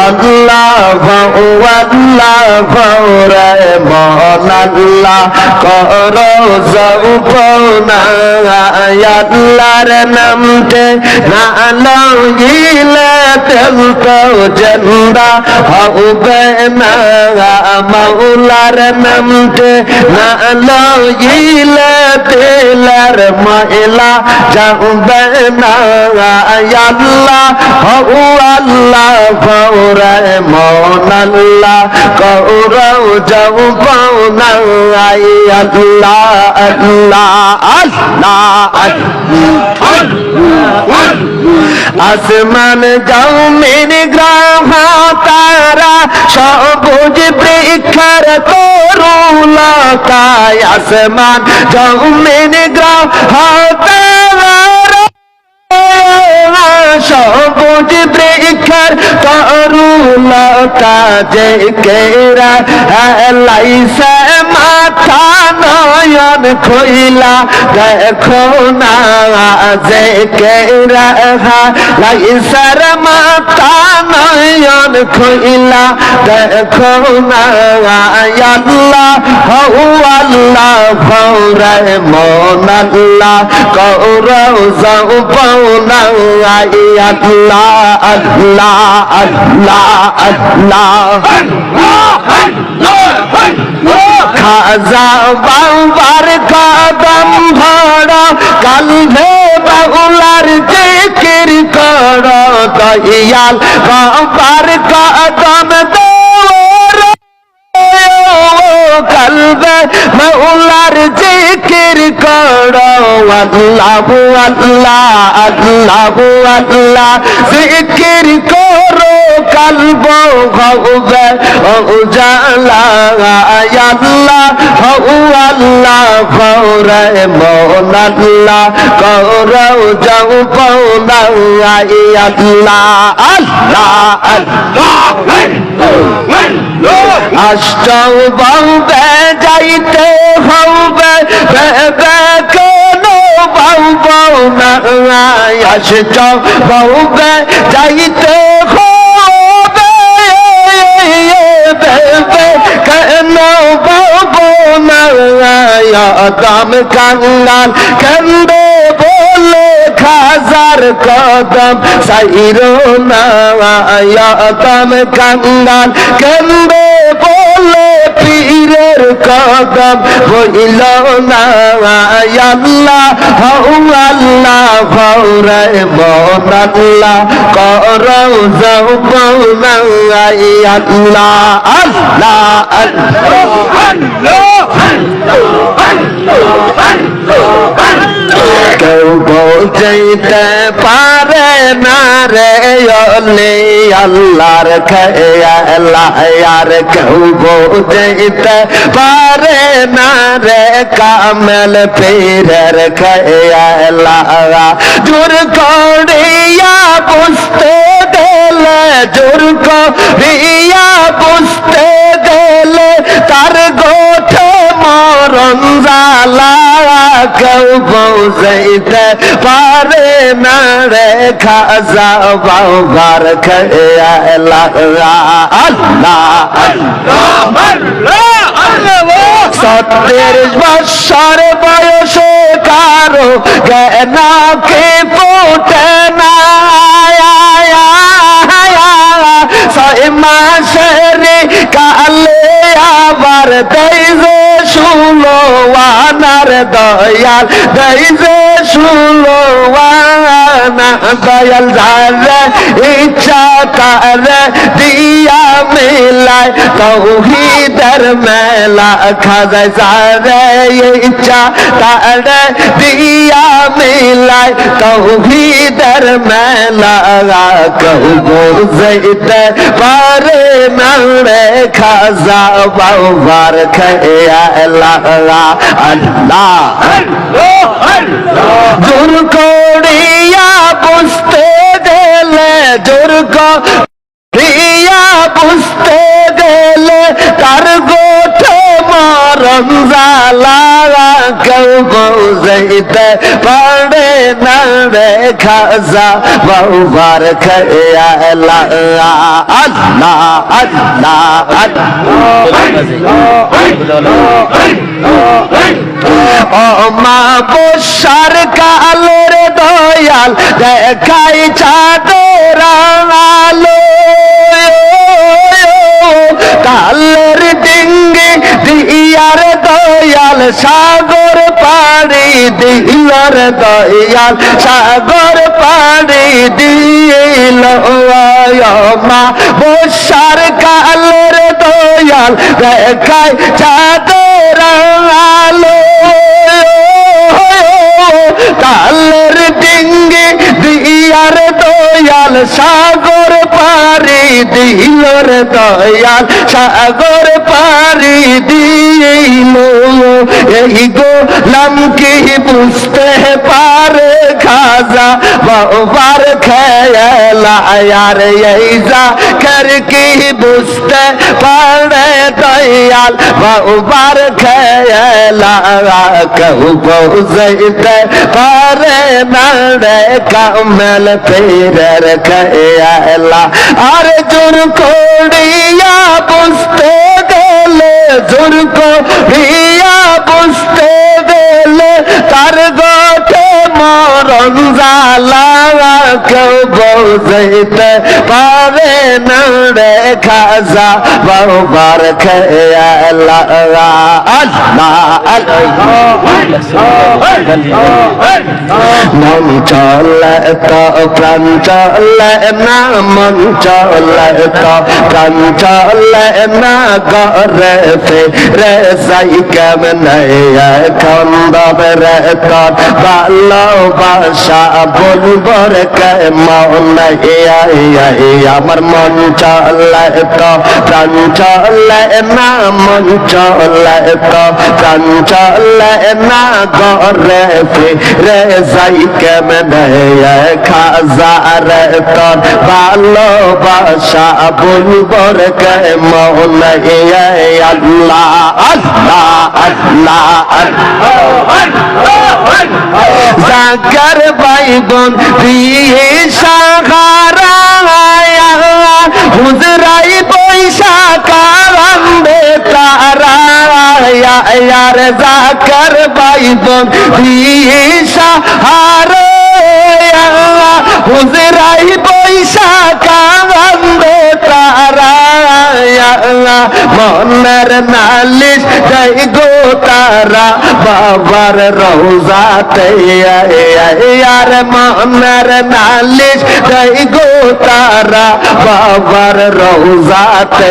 আল্লাহ আল্লাহ রে মন আল্লাহ কর যৌপনা আল্লাহর নামতে না লইলে তেল তো জন্দা হবে না মাওলার নামতে না লইলে তেলার ময়লা যাবে না আল্লাহ হউ আল্লাহ ফৌরে মন আল্লাহ, কৌরও যাও পাওনা আল্লাহ আল্লাহ আল্লাহ আসমান যাও, মেরে গ্রাহ তারা সবুজ বৃক্ষর তরুলতায়। আসমান যাও, মেরে গ্রাহ তারা যে কেরা লাইসে মাথা নয়ন খইলা, দেখো না যে কেরা লাইসার মাথা নয়ন খইলা, দেখো না আল্লাহ, হউ আল্লাহ, ভৌরে মন আল্লাহ, কৌরও যাও পাওনা আল্লাহ। আল্লাহ আল্লাহ আল্লাহ। খাজা বাবার কদম ভর কালভে বাউলার জিকির কর দয়াল বাবার কদম দৌড় কলবে মৌলার জিকির করো আল্লাহ আল্লাহ আল্লাহ আল্লাহ জিকির করো কলব হবে ও জালা আল্লাহ হউ আল্লাহ ফৌরে মন আল্লাহ করো যাও পৌনা আল্লাহ আল্লাহ আল্লাহ আষ্টৌ বউবে যাইতে হবে বেবে কোন বউ বউ না। আষ্টৌ বউবে যাইতে হবে না দাম কাঙ্গাল কেন্দ্র বলে খাজার কদম। সাইরো না দাম কাঙ্গাল কেন্দ্র বলে পীরের কদম। বইল না আল্লাহ হউ আল্লাহ, ভৌরে মন আল্লাহ করৌ বৌনা আল্লাহ আল্লাহ। কেউ বলতে পারে না রে অলি আল্লাহর খেয়াল্লাহ আর কেউ বলতে পারে না রে কামেল পীরের খেয়াল্লাহ জোর করিয়া বুঝতে গেলে জোর করিয়া বুঝতে গেলে তার গোঠে মরণ জালা কেউ বউজাইতে পারে না রে খাজা বাবার খেয়া আল্লাহ সত্তর বৎসর বয়সে কারও জ্ঞানা কে ফুটে না। মাসের কালে আবার দেই যে শুলো আনার দয়াল দইবে শুলো দয়াল ধারে ইচ্ছা তারে দিয়া মিলায় তৌহিদের মেলা খাজায় যারে ইচ্ছা তারে দিয়া মিলায় তৌহিদের মেলা কহু বুঝাইতে পারে না রে খাজা বাবার খেয়া আল্লাহ জোর করিয়া বুঝতে গেলে জোর করিয়া বুঝতে গেলে তার গোঠে মরণ জালা কেউ বুঝাইতে পারে না রে খাজা বাবার খেয়ালা। আল্লাহ আল্লাহ ও মা বসার কালের দয়াল, দেখাই চাঁদের আলো দিয়ার দয়াল সাগর পাড়ি দিলার দয়াল সাগর পাড়ি দিল। মা বসার কালের দয়াল দেখাই চাঁদের আলো। কালের ডিঙ্গি দিয়ার দয়াল সাগর পারি দিলর দয়াল সাগর পারি দিল। এই গোলাম কি বুঝতে পারে খাজা? বাবার খেয়াল আয়ার, এই যা কর কি বুঝতে পারে দয়াল বাবার খেলা কেউ বুঝতে পারে না রে কামল পীরের খেলা আর জোর করিয়া বুঝতে গেলে জোর করিয়া বুঝতে গেলে তার গঠে মরণ জালা কেউ বুঝতে পারে না রে খাজা বাবার আল্লাহ। মন চলে তো, প্রাণ চলে না, মন চলে তো, প্রাণ চলে না গরে ফিরে যাই কেমনে? এখন দবরে তোর ভালোবাসা বলব রে কেমন আমার মন চলে তো প্রাণ চলে না চলে তো। প্রাণ চলে না গরে ফিরে যাই ভালোবাসা বলব রে কেমন আল্লাহ আল্লাহ বাইবন দিয়ে সাহারা হুজরাই পয়সা কারান্দে তারা ইয়ার জাকার বাইব দিশা হারে হুজরাই পয়সা কার মনের নালিশ যাই গো তারা, বাবার রোজাতে আর মনের নালিশ যাই গো তারা, বাবার রোজাতে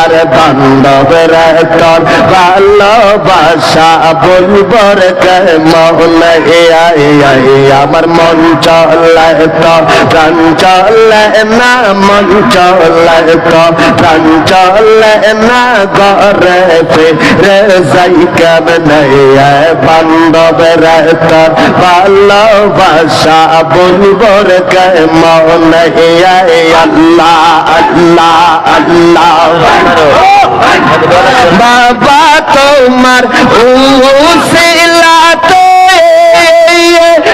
আর বান্ধব তোর ভালোবাসা বলবর মন আমার মন চলে তো, প্রাণ চলে না, মন চলে তো, প্রাণ চলে না গরে ফিরে যাই কেমনে? ভালোবাসা বলবর কে মন আল্লাহ আল্লাহ আল্লাহ। বাবা তোমার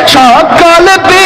সকল বিপদ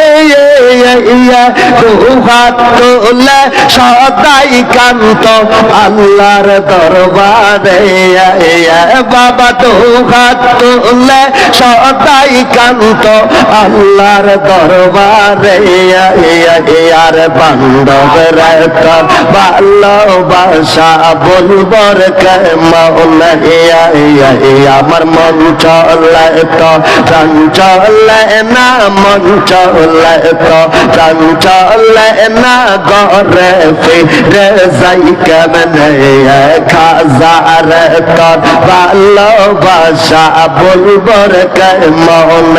সদাই কান্ত আল্লাহর দরবারে। বাবা দুহাত তোলে, সদাই কান্ত আল্লাহর দরবারে। আর বান্ধব ভালোবাসা বলবর কে মন আমার মন চলে তো, প্রাণ না, মন চলে তো। প্রাণ চলে না গরে ফিরে যাই কেমনে খাজা রে তোর ভালোবাসা বলবর কে মন